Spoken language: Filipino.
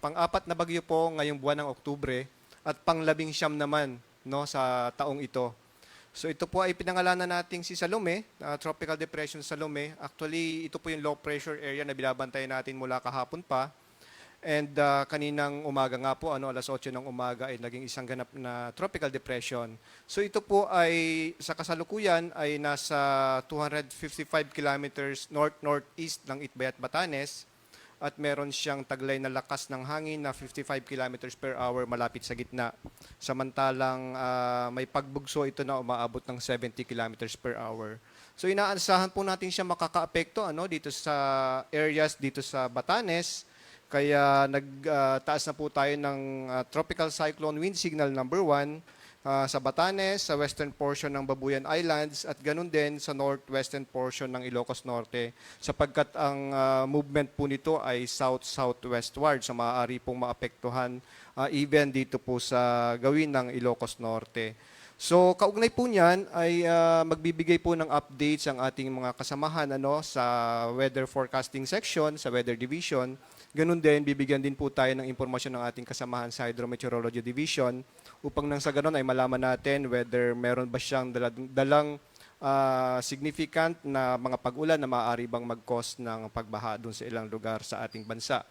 pang-apat na bagyo po ngayong buwan ng Oktubre at pang-labing siyam naman no, sa taong ito. So ito po ay pinangalanan nating si Salome, uh, Tropical Depression Salome. Actually, ito po yung low pressure area na binabantayan natin mula kahapon pa. And uh, kaninang umaga nga po, ano, alas 8 ng umaga ay naging isang ganap na tropical depression. So ito po ay sa kasalukuyan ay nasa 255 kilometers north-northeast ng Itbayat, Batanes at meron siyang taglay na lakas ng hangin na 55 kilometers per hour malapit sa gitna. Samantalang ah, may pagbugso ito na umaabot ng 70 kilometers per hour. So inaasahan po natin siya makakaapekto ano dito sa areas dito sa Batanes. Kaya nagtaas na po tayo ng ah, tropical cyclone wind signal number 1 sa Batanes, sa western portion ng Babuyan Islands at ganun din sa northwestern portion ng Ilocos Norte sapagkat ang ah, movement po nito ay south-southwestward so maaari pong maapektuhan ah, even dito po sa gawin ng Ilocos Norte. So kaugnay po niyan ay ah, magbibigay po ng updates ang ating mga kasamahan ano sa weather forecasting section, sa weather division. Ganun din, bibigyan din po tayo ng impormasyon ng ating kasamahan sa Hydrometeorology Division upang nang sa ganun ay malaman natin whether meron ba siyang dalang, ah, significant na mga pag-ulan na maaari bang mag-cause ng pagbaha doon sa ilang lugar sa ating bansa.